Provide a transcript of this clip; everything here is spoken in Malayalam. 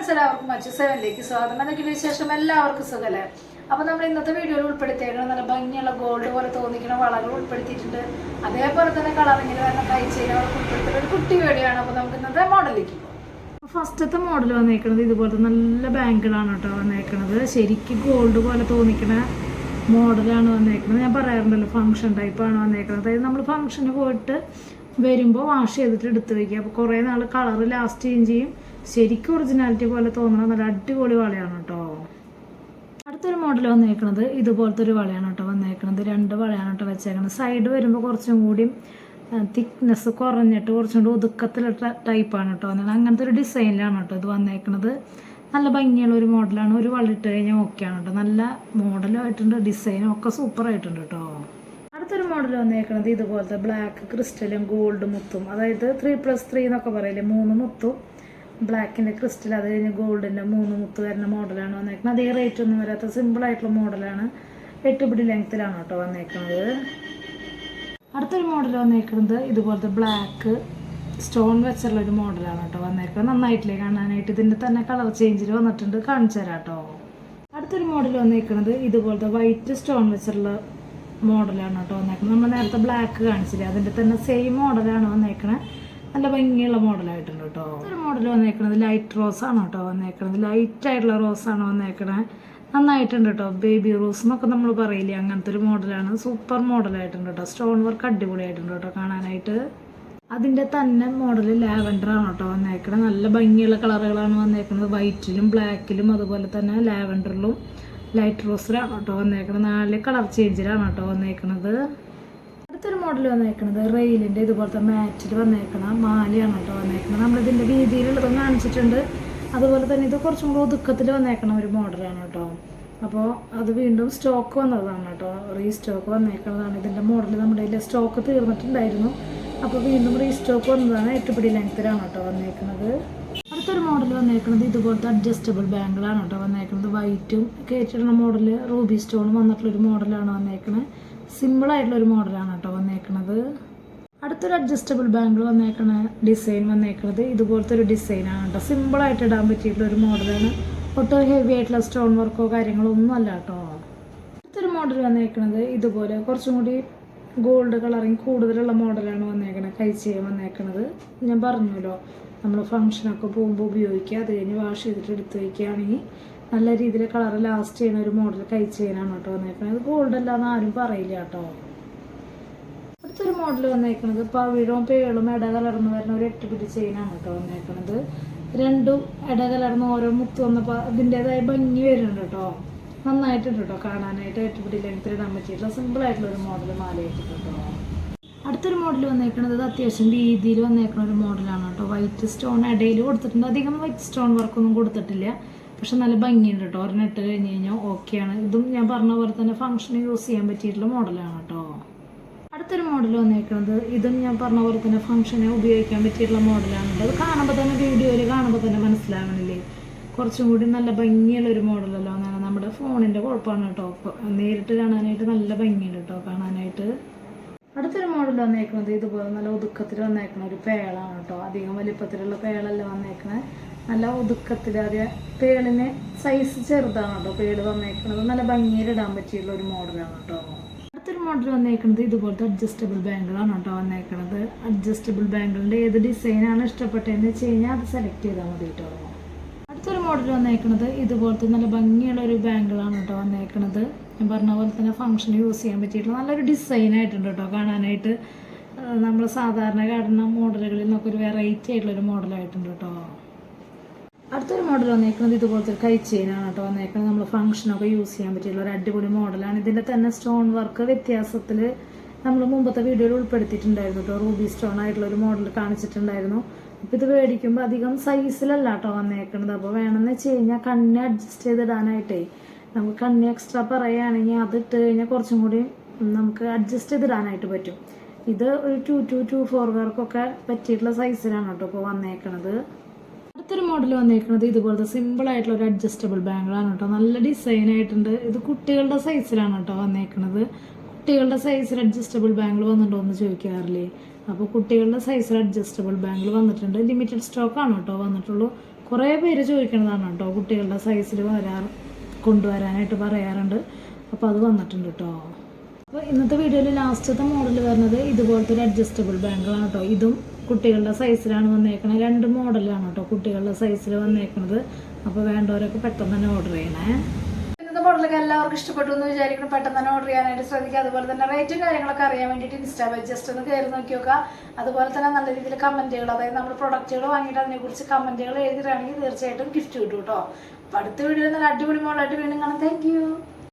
ഫ്രണ്ട്സ് എല്ലാവർക്കും മറ്റു സെവനിലേക്ക് സ്വാഗതം. എന്നൊക്കെ വിശേഷം എല്ലാവർക്കും സുഖമല്ലേ അപ്പോൾ നമ്മൾ ഇന്നത്തെ വീഡിയോയിൽ ഉൾപ്പെടുത്തിയേക്കണം നല്ല ഭംഗിയുള്ള ഗോൾഡ് പോലെ തോന്നിക്കുന്ന വളകൾ ഉൾപ്പെടുത്തിയിട്ടുണ്ട്. അതേപോലെ തന്നെ കളറിങ്ങിൽ വരുന്ന കഴിച്ചതിനോട് ഉൾപ്പെടുത്തിയ ഒരു കുട്ടി വീഡിയോയാണ് അപ്പോൾ നമുക്ക് ഇന്നത്തെ മോഡലിലേക്ക് ഫസ്റ്റത്തെ മോഡൽ വന്നേക്കുന്നത് ഇതുപോലത്തെ നല്ല ബാങ്കിളാണ് കേട്ടോ വന്നേക്കുന്നത് ശരിക്കും ഗോൾഡ് പോലെ തോന്നിക്കുന്ന മോഡലാണ് വന്നേക്കുന്നത് ഞാൻ പറയാറുണ്ടല്ലോ ഫംഗ്ഷൻ ടൈപ്പാണ് വന്നേക്കുന്നത് അതായത് നമ്മൾ ഫംഗ്ഷന് പോയിട്ട് വരുമ്പോൾ വാഷ് ചെയ്തിട്ട് എടുത്ത് വയ്ക്കുക അപ്പോൾ കുറേ നാൾ കളർ ലാസ്റ്റ് ചെയ്യും. ശരിക്കും ഒറിജിനാലിറ്റി പോലെ തോന്നണ നല്ല അടിപൊളി വളയാണ് കേട്ടോ അടുത്തൊരു മോഡൽ വന്നേക്കുന്നത് ഇതുപോലത്തെ ഒരു വളയാണ് കേട്ടോ വന്നേക്കുന്നത് രണ്ട് വളയാണ് കേട്ടോ വെച്ചേക്കുന്നത് സൈഡ് വരുമ്പോൾ കുറച്ചും കൂടി തിക്നെസ് കുറഞ്ഞിട്ട് കുറച്ചും കൂടി ഒതുക്കത്തിലുള്ള ടൈപ്പാണ് കേട്ടോ വന്നത് അങ്ങനത്തെ ഒരു ഡിസൈനിലാണ് കേട്ടോ ഇത് വന്നേക്കുന്നത് നല്ല ഭംഗിയുള്ള ഒരു മോഡലാണ് ഒരു വള്ളിട്ട് കഴിഞ്ഞാൽ ഓക്കെയാണ് കേട്ടോ നല്ല മോഡലായിട്ടുണ്ട് ഡിസൈനും ഒക്കെ സൂപ്പറായിട്ടുണ്ട് കേട്ടോ അടുത്തൊരു മോഡൽ വന്നേക്കുന്നത് ഇതുപോലത്തെ ബ്ലാക്ക് ക്രിസ്റ്റലും ഗോൾഡ് മുത്തും. അതായത് ത്രീ പ്ലസ് ത്രീ എന്നൊക്കെ പറയില്ലേ മൂന്ന് മുത്തും. ബ്ലാക്കിന്റെ ക്രിസ്റ്റൽ അത് കഴിഞ്ഞ് ഗോൾഡിന്റെ മൂന്ന് മുത്ത് വരുന്ന മോഡലാണ് വന്നേക്കുന്നത്. അതേ റേറ്റ് ഒന്നും വരാത്ത സിമ്പിൾ ആയിട്ടുള്ള മോഡലാണ്. എട്ട് പിടി ലെങ്ത്തിലാണ് കേട്ടോ വന്നേക്കുന്നത്. അടുത്തൊരു മോഡൽ വന്നേക്കുന്നത് ഇതുപോലത്തെ ബ്ലാക്ക് സ്റ്റോൺ വെച്ചുള്ള ഒരു മോഡലാണ് കേട്ടോ വന്നേക്കുന്നത്. നന്നായിട്ടില്ലേ കാണാനായിട്ട്? ഇതിന്റെ തന്നെ കളർ ചേഞ്ചിൽ വന്നിട്ടുണ്ട്. കാണിച്ചു തരാം കേട്ടോ. അടുത്തൊരു മോഡൽ വന്നേക്കുന്നത് ഇതുപോലത്തെ വൈറ്റ് സ്റ്റോൺ വെച്ചുള്ള മോഡലാണ് കേട്ടോ വന്നേക്കുന്നത്. നമ്മൾ നേരത്തെ ബ്ലാക്ക് കാണിച്ചില്ലേ? അതിന്റെ തന്നെ സെയിം മോഡലാണ് വന്നേക്കണത് നല്ല ഭംഗിയുള്ള മോഡലായിട്ടുണ്ട് കേട്ടോ. ഒരു മോഡൽ വന്നേക്കണത് ലൈറ്റ് റോസ് ആണ് കേട്ടോ വന്നേക്കണത്. റോസ് ആണ് വന്നേക്കണത് നന്നായിട്ടുണ്ട് കേട്ടോ. ബേബി റോസ് എന്നൊക്കെ നമ്മൾ പറയില്ലേ അങ്ങനത്തെ ഒരു മോഡലാണ്. സൂപ്പർ മോഡലായിട്ടുണ്ട് കേട്ടോ. സ്റ്റോൺ വർക്ക് അടിപൊളിയായിട്ടുണ്ട് കേട്ടോ കാണാനായിട്ട്. അതിന്റെ തന്നെ മോഡൽ ലാവൻഡർ ആണ് കേട്ടോ വന്നേക്കണത് നല്ല ഭംഗിയുള്ള കളറുകളാണ് വന്നേക്കുന്നത് വൈറ്റിലും ബ്ലാക്കിലും അതുപോലെ തന്നെ ലാവൻഡറിലും ലൈറ്റ് റോസിലാണ് കേട്ടോ വന്നേക്കണത്. നാല് കളർ ചേഞ്ചിലാണ് കേട്ടോ വന്നേക്കണത്. അടുത്തൊരു മോഡൽ വന്നേക്കണത് റെയിലിന്റെ ഇതുപോലത്തെ മാറ്റിൽ വന്നേക്കണ മാലയാണ് കേട്ടോ വന്നേക്കണത്. നമ്മളിതിന്റെ രീതിയിലുള്ളതും കാണിച്ചിട്ടുണ്ട്. അതുപോലെ തന്നെ ഇത് കുറച്ചും കൂടി ഒതുക്കത്തിൽ വന്നേക്കണ ഒരു മോഡലാണ് കേട്ടോ. അപ്പോൾ അത് വീണ്ടും സ്റ്റോക്ക് വന്നതാണ് കേട്ടോ. റീസ്റ്റോക്ക് വന്നേക്കുന്നതാണ് ഇതിന്റെ മോഡൽ നമ്മുടെ ഇതിൽ സ്റ്റോക്ക് തീർന്നിട്ടുണ്ടായിരുന്നു. അപ്പോൾ വീണ്ടും റീസ്റ്റോക്ക് വന്നതാണ്. എട്ടുപിടി ലെങ്ത്തിലാണ് കേട്ടോ വന്നേക്കുന്നത് അടുത്തൊരു മോഡൽ വന്നേക്കുന്നത് ഇതുപോലത്തെ അഡ്ജസ്റ്റബിൾ ബാങ്കിളാണ് കേട്ടോ വന്നേക്കുന്നത് വൈറ്റും കയറ്റിടുന്ന മോഡൽ റൂബി സ്റ്റോണും വന്നിട്ടുള്ളൊരു മോഡലാണ് വന്നേക്കുന്നത് സിമ്പിളായിട്ടുള്ള ഒരു മോഡലാണ് കേട്ടോ വന്നേക്കുന്നത് അടുത്തൊരു അഡ്ജസ്റ്റബിൾ ബാങ്കിൾ വന്നേക്കണ ഡിസൈൻ വന്നേക്കുന്നത് ഇതുപോലത്തെ ഒരു ഡിസൈനാണ് കേട്ടോ. സിമ്പിളായിട്ട് ഇടാൻ പറ്റിയിട്ടുള്ള ഒരു മോഡലാണ്. ഒട്ടും ഹെവി ആയിട്ടുള്ള സ്റ്റോൺ വർക്കോ കാര്യങ്ങളോ ഒന്നും അല്ല കേട്ടോ. അടുത്തൊരു മോഡൽ വന്നേക്കുന്നത് ഇതുപോലെ കുറച്ചും കൂടി ഗോൾഡ് കളറിങ് കൂടുതലുള്ള മോഡലാണ് വന്നേക്കണത് കഴിച്ച് വന്നേക്കണത്. ഞാൻ പറഞ്ഞല്ലോ നമ്മൾ ഫംഗ്ഷനൊക്കെ പോകുമ്പോൾ ഉപയോഗിക്കുക അത് കഴിഞ്ഞ് വാഷ് ചെയ്തിട്ട് എടുത്ത് വയ്ക്കുകയാണെങ്കിൽ നല്ല രീതിയിൽ കളർ ലാസ്റ്റ് ചെയ്യുന്ന ഒരു മോഡൽ കൈ ചെയ്യാനാണ് കേട്ടോ വന്നേക്കുന്നത് ഗോൾഡ് അല്ലാന്ന് ആരും പറയില്ല കേട്ടോ. അടുത്തൊരു മോഡൽ വന്നേക്കുന്നത് പവിഴവും പേളും ഇട കലർന്ന് വരുന്ന ഒരു എട്ട് പിടി ചെയിനാണ് കേട്ടോ വന്നേക്കുന്നത് രണ്ടും ഇട കലർന്ന് ഓരോ മുത്ത് വന്നപ്പോൾ അതിന്റെതായ ഭംഗി വരുന്നുണ്ട് കേട്ടോ. നന്നായിട്ടുണ്ട് കേട്ടോ കാണാനായിട്ട് എട്ട് പിടി ലെങ്ത്തിൽ ഇടാൻ പറ്റിയിട്ടുള്ള സിമ്പിൾ ആയിട്ടുള്ള ഒരു മോഡൽ മാല കേട്ടോ. അടുത്തൊരു മോഡൽ വന്നേക്കുന്നത് അത് അത്യാവശ്യം രീതിയിൽ വന്നേക്കുന്ന ഒരു മോഡലാണ് കേട്ടോ. വൈറ്റ് സ്റ്റോൺ ഇടയിൽ കൊടുത്തിട്ടുണ്ട്. അധികം വൈറ്റ് സ്റ്റോൺ വർക്കൊന്നും കൊടുത്തിട്ടില്ല. പക്ഷെ നല്ല ഭംഗിയുണ്ട് കേട്ടോ ഒരെണ്ണം ഇട്ട് കഴിഞ്ഞ് കഴിഞ്ഞാൽ ഓക്കെയാണ് ഇതും ഞാൻ പറഞ്ഞ പോലെ തന്നെ ഫംഗ്ഷന് യൂസ് ചെയ്യാൻ പറ്റിയിട്ടുള്ള മോഡലാണ് കേട്ടോ അടുത്തൊരു മോഡൽ വന്നേക്കുന്നത് ഇതും ഞാൻ പറഞ്ഞ പോലെ തന്നെ ഫംഗ്ഷന് ഉപയോഗിക്കാൻ പറ്റിയിട്ടുള്ള മോഡലാണ് അത് കാണുമ്പോൾ തന്നെ വീഡിയോയിൽ കാണുമ്പോൾ തന്നെ മനസ്സിലാവണില്ലേ? കുറച്ചും കൂടി നല്ല ഭംഗിയുള്ള ഒരു മോഡലല്ലോ എന്നാണ് നമ്മുടെ ഫോണിന്റെ കുഴപ്പമാണ് കേട്ടോ നേരിട്ട് കാണാനായിട്ട് നല്ല ഭംഗിയുണ്ട് കേട്ടോ കാണാനായിട്ട്. അടുത്തൊരു മോഡൽ വന്നേക്കുന്നത് ഇതുപോലെ നല്ല ഒതുക്കത്തിൽ വന്നേക്കുന്ന ഒരു പേളാണ് കേട്ടോ അധികം വലിപ്പത്തിലുള്ള പേളല്ല വന്നേക്കണത് നല്ല ഒതുക്കത്തിൽ അതേ പേളിന് സൈസ് ചെറുതാണ് കേട്ടോ. പേൾ വന്നേക്കുന്നത് നല്ല ഭംഗിയിൽ ഇടാൻ പറ്റിയുള്ള ഒരു മോഡലാണ് കേട്ടോ. അടുത്തൊരു മോഡൽ വന്നേക്കുന്നത് ഇതുപോലത്തെ അഡ്ജസ്റ്റബിൾ ബാങ്കിളാണ് കേട്ടോ വന്നേക്കുന്നത് അഡ്ജസ്റ്റബിൾ ബാങ്കിളിന്റെ ഏത് ഡിസൈനാണ് ഇഷ്ടപ്പെട്ടതെന്ന് വെച്ച് കഴിഞ്ഞാൽ അത് സെലക്ട് ചെയ്താൽ മതി കേട്ടോ. അടുത്തൊരു മോഡൽ വന്നേക്കുന്നത് ഇതുപോലത്തെ നല്ല ഭംഗിയുള്ള ഒരു ബാങ്കിളാണ് കേട്ടോ വന്നേക്കുന്നത് ഞാൻ പറഞ്ഞ പോലെ തന്നെ ഫംഗ്ഷന് യൂസ് ചെയ്യാൻ പറ്റിയിട്ടുള്ള നല്ലൊരു ഡിസൈൻ ആയിട്ടുണ്ട് കേട്ടോ കാണാനായിട്ട്. നമ്മൾ സാധാരണ കാണുന്ന മോഡലുകളിൽ നിന്നൊക്കെ ഒരു വെറൈറ്റി ആയിട്ടുള്ളൊരു മോഡലായിട്ടുണ്ട് കേട്ടോ. അടുത്തൊരു മോഡൽ വന്നേക്കുന്നത് ഇതുപോലത്തെ ഒരു കൈ ചെയിനാണ് കേട്ടോ വന്നേക്കുന്നത്. നമ്മൾ ഫംഗ്ഷനൊക്കെ യൂസ് ചെയ്യാൻ പറ്റിയുള്ള ഒരു അടിപൊളി മോഡലാണ് ഇതിന്റെ തന്നെ സ്റ്റോൺ വർക്ക് വ്യത്യാസത്തിൽ നമ്മൾ മുമ്പത്തെ വീഡിയോയിൽ ഉൾപ്പെടുത്തിയിട്ടുണ്ടായിരുന്നു കേട്ടോ. റൂബി സ്റ്റോൺ ആയിട്ടുള്ള ഒരു മോഡൽ കാണിച്ചിട്ടുണ്ടായിരുന്നു. അപ്പോൾ ഇത് മേടിക്കുമ്പോൾ അധികം സൈസിലല്ല കേട്ടോ വന്നേക്കുന്നത്. അപ്പോൾ വേണമെന്ന് വെച്ച് കഴിഞ്ഞാൽ കണ്ണി അഡ്ജസ്റ്റ് ചെയ്തിടാനായിട്ടേ നമുക്ക് കണ്ണി എക്സ്ട്രാ പറയുകയാണെങ്കിൽ അത് ഇട്ട് കഴിഞ്ഞാൽ കുറച്ചും കൂടി നമുക്ക് അഡ്ജസ്റ്റ് ചെയ്തിടാനായിട്ട് പറ്റും. ഇത് ഒരു ടു ടു ടു ഫോർകാർക്കൊക്കെ പറ്റിയിട്ടുള്ള സൈസിലാണ് കേട്ടോ ഇപ്പോൾ വന്നേക്കണത്. അടുത്തൊരു മോഡൽ വന്നേക്കുന്നത് ഇതുപോലത്തെ സിമ്പിൾ ആയിട്ടുള്ള ഒരു അഡ്ജസ്റ്റബിൾ ബാങ്കിളാണ് കേട്ടോ നല്ല ഡിസൈൻ ആയിട്ടുണ്ട്. ഇത് കുട്ടികളുടെ സൈസിലാണ് കേട്ടോ വന്നേക്കുന്നത് കുട്ടികളുടെ സൈസിൽ അഡ്ജസ്റ്റബിൾ ബാങ്കിൾ വന്നിട്ടുണ്ടോ എന്ന് ചോദിക്കാറില്ലേ? അപ്പോൾ കുട്ടികളുടെ സൈസിൽ അഡ്ജസ്റ്റബിൾ ബാങ്കിൾ വന്നിട്ടുണ്ട്. ലിമിറ്റഡ് സ്റ്റോക്ക് ആണ് കേട്ടോ വന്നിട്ടുള്ളൂ. കുറേ പേര് ചോദിക്കുന്നതാണ് കേട്ടോ കുട്ടികളുടെ സൈസിൽ വരാറ് കൊണ്ടുവരാനായിട്ട് പറയാറുണ്ട്. അപ്പോൾ അത് വന്നിട്ടുണ്ട് കേട്ടോ അപ്പോൾ ഇന്നത്തെ വീഡിയോയിൽ ലാസ്റ്റത്തെ മോഡൽ വരുന്നത് ഇതുപോലത്തെ ഒരു അഡ്ജസ്റ്റബിൾ ബാങ്കിളാണ് കേട്ടോ ഇതും കുട്ടികളുടെ സൈസിലാണ് വന്നേക്കണത് രണ്ട് മോഡലാണ് കേട്ടോ കുട്ടികളുടെ സൈസിൽ വന്നേക്കുന്നത് അപ്പോൾ വേണ്ടവരൊക്കെ പെട്ടെന്ന് തന്നെ ഓർഡർ ചെയ്യണേ. ഇന്നത്തെ മോഡലൊക്കെ എല്ലാവർക്കും ഇഷ്ടപ്പെട്ടു എന്ന് വിചാരിക്കണം പെട്ടെന്ന് തന്നെ ഓർഡർ ചെയ്യാനായിട്ട് ശ്രദ്ധിക്കുക. അതുപോലെ തന്നെ റേറ്റും കാര്യങ്ങളൊക്കെ അറിയാൻ വേണ്ടിയിട്ട് ഇൻസ്റ്റാ പേജ് ജസ്റ്റ് ഒന്ന് കയറി നോക്കി നോക്കുക. അതുപോലെ തന്നെ നല്ല രീതിയിൽ കമന്റുകൾ അതായത് നമ്മൾ പ്രൊഡക്റ്റുകൾ വാങ്ങിയിട്ട് അതിനെക്കുറിച്ച് കമന്റുകൾ എഴുതിയിട്ടാണെങ്കിൽ തീർച്ചയായിട്ടും ഗിഫ്റ്റ് കിട്ടും കേട്ടോ അപ്പോൾ അടുത്ത വീഡിയോയിൽ നല്ല അടിപൊളി മോഡലായിട്ട് വീണ്ടും കാണാം. താങ്ക്